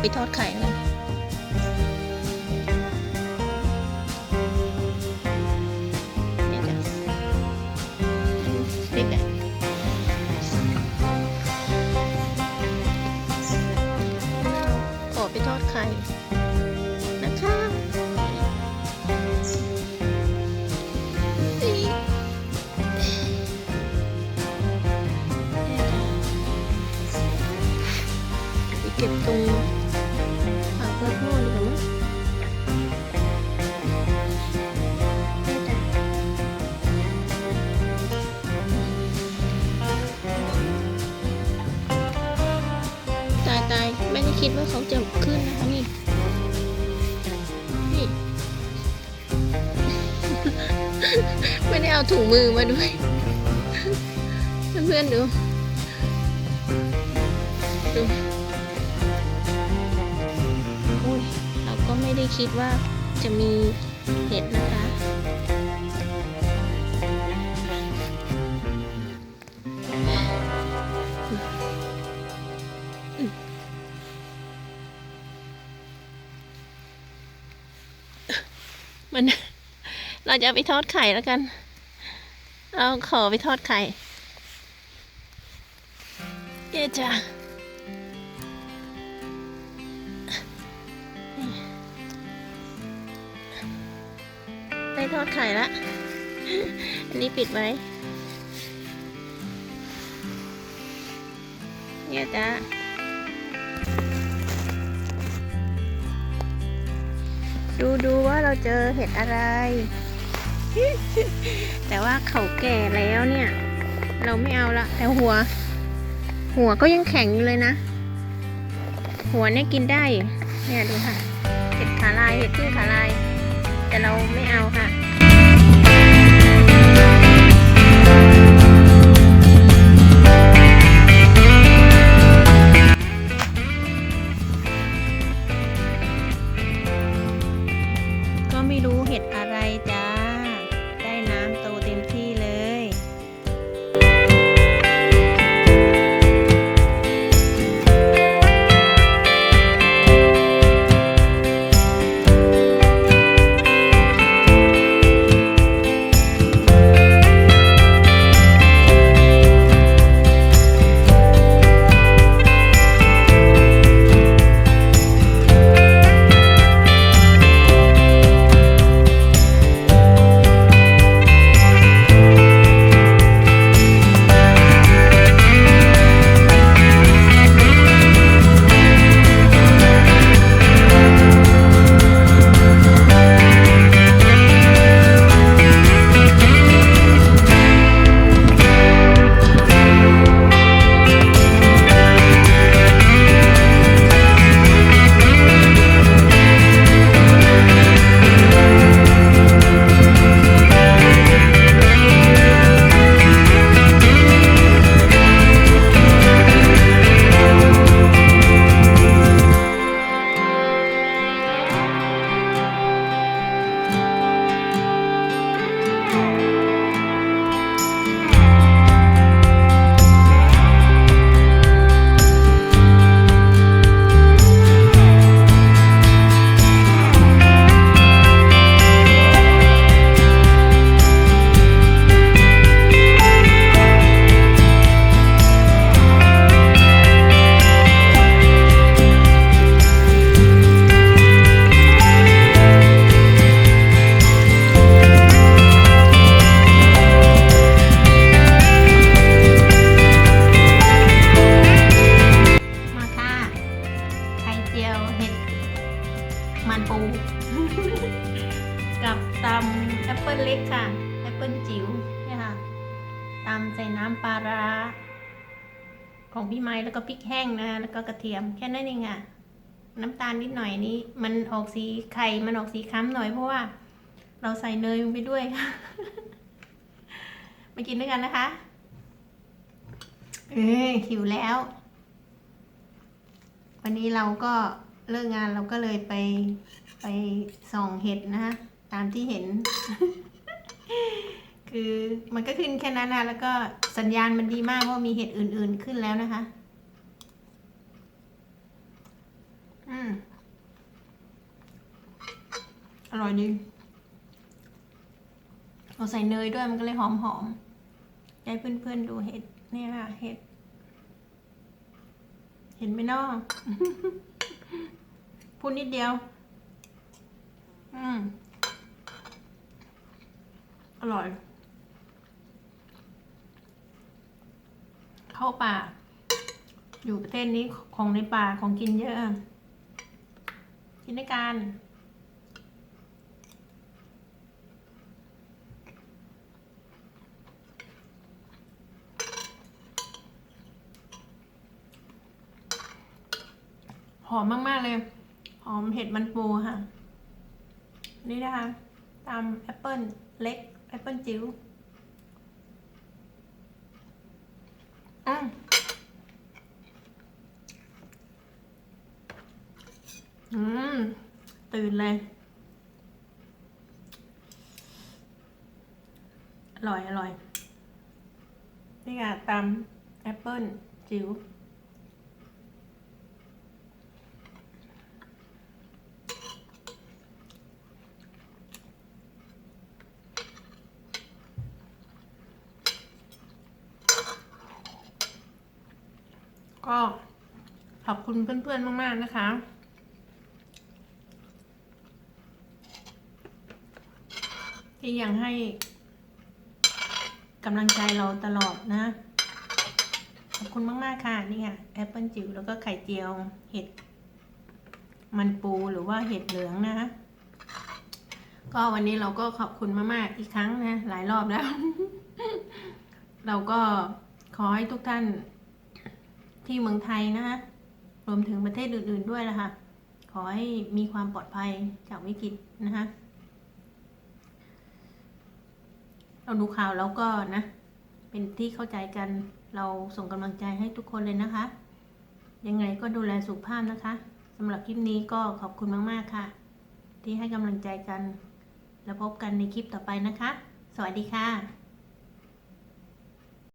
ไปทอดไข่นะ คิดว่าเขาจะขึ้นนะคะนี่นี่ ไม่ได้เอาถุงมือมาด้วย เพื่อนๆดูดูอุ้ยเราก็ไม่ได้คิดว่าจะมีเห็ดนะคะ มัน เราจะไปทอดไข่แล้วกันเราขอไปทอดไข่เดี๋ยวจ้ะได้ทอดไข่ละ อันนี้ปิดไว้เนี่ยจ้ะดูดูว่า เราเจอเห็ดอะไร แต่ว่าเขาแก่แล้วเนี่ย เราไม่เอาละ แต่หัว หัวก็ยังแข็งอยู่เลยนะ หัวเนี่ยกินได้ เนี่ยดูค่ะ เห็ดขาลาย เห็ดพึ่งขาลาย แต่เราไม่เอาค่ะ I. ของพี่ไม้แล้วก็พริกแห้งนะแล้วก็กระเทียมแค่นั้นเองค่ะน้ำตาลนิดหน่อยนี้ มันออกสีไข่มันออกสีค้ำหน่อยเพราะว่า เราใส่เนยลงไปด้วยค่ะมากินด้วยกันนะคะ เอ้ยหิวแล้ว วันนี้เราก็เลิกงานเราก็เลยไปไปส่องเห็ดนะคะตามที่เห็น คือมันก็ขึ้นแค่นั้นนะแล้วก็สัญญาณมันดีมากว่ามีเหตุอื่น ๆขึ้นแล้วนะคะ อืมอร่อยดีเราใส่เนยด้วยมันก็เลยหอมหอมให้เพื่อนๆดูเห็ดเนี่ยค่ะเห็ด เห็นไหมนอพูดนิดเดียว อืมอร่อย เข้าป่า อยู่ประเทศนี้ของในป่าของกินเยอะ กินด้วยกันหอมมาก ๆ เลย หอมเห็ดมันปูค่ะ นี่นะคะตามแอปเปิลเล็ก แอปเปิลจิ๋ว อืมอืม ตื่นเลย อร่อย อร่อย นี่ค่ะตำแอปเปิ้ลจิ๋ว ก็ขอบคุณเพื่อนๆมาก ๆ นะคะ ที่ยังให้กำลังใจเราตลอดนะ ขอบคุณมาก ๆ ค่ะ นี่ค่ะแอปเปิลจิ๋วแล้วก็ไข่เจียว เห็ด มันปูหรือว่าเห็ดเหลืองนะคะก็วันนี้เราก็ขอบคุณมาก ๆ อีกครั้งนะ หลายรอบแล้ว เราก็ขอให้ทุกท่าน ที่เมืองไทยนะคะรวมถึงประเทศอื่น ๆด้วยนะคะขอให้มีความปลอดภัยจากวิกฤตนะคะเราดูข่าวแล้วก็นะ เป็นที่เข้าใจกันเราส่งกำลังใจให้ทุกคนเลยนะคะ ยังไงก็ดูแลสุขภาพนะคะสำหรับคลิปนี้ก็ขอบคุณมาก ๆ ค่ะ ที่ให้กำลังใจกัน แล้วพบกันในคลิปต่อไปนะคะ สวัสดีค่ะ